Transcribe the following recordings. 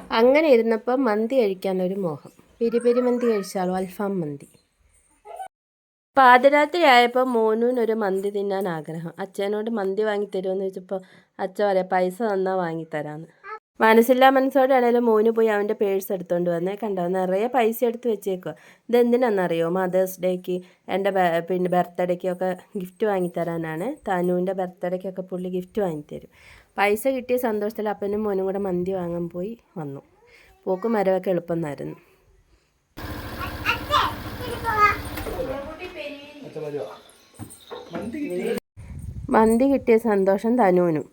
അങ്ങനെ ഇരുന്നപ്പോൾ മന്തി കഴിക്കാനൊരു മോഹം. പെരിപെരി പെരി മന്തി കഴിച്ചാലോ? അൽഫാം മന്തി. പാതിരാത്രി ആയപ്പോൾ മോനൂനൊരു മന്തി തിന്നാൻ ആഗ്രഹം. അച്ഛനോട് മന്തി വാങ്ങി തരുമെന്ന് ചോദിച്ചപ്പോൾ അച്ഛൻ പറയാം പൈസ തന്നാൽ വാങ്ങിത്തരാന്ന് മനസ്സില്ലാ മനസ്സോടെ മോന് പോയി അവന്റെ പേഴ്സ് എടുത്തുകൊണ്ട് വന്നേ. കണ്ടോ? നിറയെ പൈസ എടുത്ത് വെച്ചേക്കുക ഇതെന്തിനാണെന്നറിയോ മദേഴ്സ് ഡേക്ക് എന്റെ പിന്നെ ബർത്ത്ഡേക്കൊക്കെ ഗിഫ്റ്റ് വാങ്ങിത്തരാനാണ്. തനുവിന്റെ ബർത്ത്ഡേക്കൊക്കെ പുള്ളി ഗിഫ്റ്റ് വാങ്ങിത്തരും. പൈസ കിട്ടിയ സന്തോഷത്തിൽ അപ്പനും മോനും കൂടെ മന്തി വാങ്ങാൻ പോയി വന്നു. പോക്കും മരവൊക്കെ എളുപ്പമെന്നായിരുന്നു മന്തി കിട്ടിയ സന്തോഷം തനുവിനും.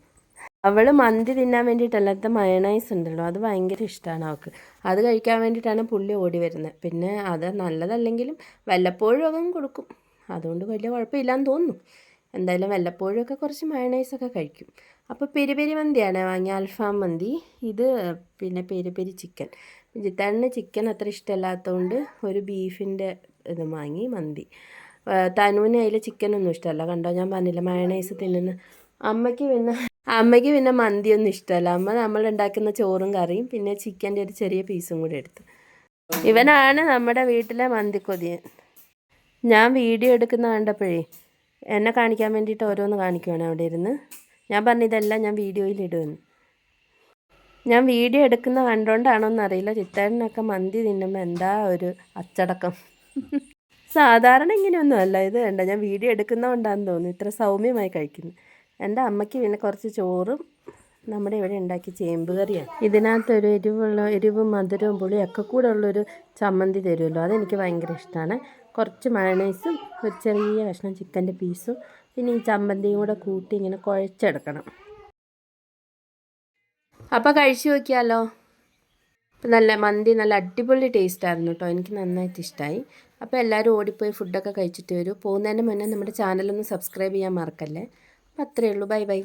അവൾ മന്തി തിന്നാൻ വേണ്ടിയിട്ടല്ലാത്ത മയണൈസ് ഉണ്ടല്ലോ അത് ഭയങ്കര ഇഷ്ടമാണ് അവൾക്ക്. അത് കഴിക്കാൻ വേണ്ടിയിട്ടാണ് പുള്ളി ഓടി വരുന്നത്. പിന്നെ അത് നല്ലതല്ലെങ്കിലും വല്ലപ്പോഴും അവൻ കൊടുക്കും. അതുകൊണ്ട് വലിയ കുഴപ്പമില്ലാന്ന് തോന്നുന്നു. എന്തായാലും വല്ലപ്പോഴും ഒക്കെ കുറച്ച് മയണൈസൊക്കെ കഴിക്കും. അപ്പോൾ പെരി പെരി മന്തിയാണ് വാങ്ങിയ അൽഫാം മന്തി. ഇത് പിന്നെ പെരി പെരി ചിക്കൻ. ജിത്താണിന് ചിക്കൻ അത്ര ഇഷ്ടമല്ലാത്തതുകൊണ്ട് ഒരു ബീഫിന്റെ ഇത് വാങ്ങി മന്തി. തനുവിന് അതിൽ ചിക്കനൊന്നും ഇഷ്ടമല്ല. കണ്ടോ ഞാൻ പറഞ്ഞില്ല മയണൈസ് തിന്നുന്ന. അമ്മയ്ക്ക് പിന്നെ അമ്മയ്ക്ക് പിന്നെ മന്തിയൊന്നും ഇഷ്ടമല്ല. അമ്മ നമ്മൾ ഉണ്ടാക്കുന്ന ചോറും കറിയും പിന്നെ ചിക്കന്റെ ഒരു ചെറിയ പീസും കൂടി എടുത്തു. ഇവനാണ് നമ്മുടെ വീട്ടിലെ മന്തിക്കൊതിയൻ. ഞാൻ വീഡിയോ എടുക്കുന്ന കണ്ടപ്പോഴേ എന്നെ കാണിക്കാൻ വേണ്ടിയിട്ട് ഓരോന്ന് കാണിക്കുവാണ് അവിടെ ഇരുന്ന്. ഞാൻ പറഞ്ഞു ഇതെല്ലാം ഞാൻ വീഡിയോയിൽ ഇടുമെന്ന്. ഞാൻ വീഡിയോ എടുക്കുന്ന കണ്ടോണ്ടാണോ എന്നറിയില്ല ചിത്തേട്ടനൊക്കെ മന്തി തിന്നുമ്പോൾ എന്താ ഒരു അച്ചടക്കം? സാധാരണ ഇങ്ങനെയൊന്നും അല്ല. ഇത് വേണ്ട ഞാൻ വീഡിയോ എടുക്കുന്നതുകൊണ്ടാന്ന് തോന്നുന്നു. ഇത്ര സൗമ്യമായി കഴിക്കുന്നു. എന്റെ അമ്മയ്ക്ക് പിന്നെ കുറച്ച് ചോറും നമ്മുടെ ഇവിടെ ഉണ്ടാക്കിയ ചേമ്പ് കറിയാണ്. ഇതിനകത്തൊരു എരിവുള്ള എരിവും മധുരവും പുളിയും ഒക്കെ കൂടെ ഉള്ളൊരു ചമ്മന്തി തരുമല്ലോ. അതെനിക്ക് ഭയങ്കര ഇഷ്ടമാണ്. കുറച്ച് മയണൈസും ഒരു ചെറിയ കഷ്ണം ചിക്കന്റെ പീസും പിന്നെ ഈ ചമ്മന്തിയും കൂടെ കൂട്ടി ഇങ്ങനെ കുഴച്ചെടുക്കണം. അപ്പോൾ കഴിച്ചു നോക്കിയാലോ? നല്ല മന്തി നല്ല അടിപൊളി ടേസ്റ്റ് ആയിരുന്നു കേട്ടോ എനിക്ക് നന്നായിട്ട് ഇഷ്ടമായി അപ്പോൾ എല്ലാവരും ഓടിപ്പോയി ഫുഡൊക്കെ കഴിച്ചിട്ട് വരും. പോകുന്നതിന് മുന്നേ നമ്മുടെ ചാനലൊന്ന് സബ്സ്ക്രൈബ് ചെയ്യാൻ മറക്കല്ലേ? അപ്പം അത്രയേ ഉള്ളൂ. Bye bye.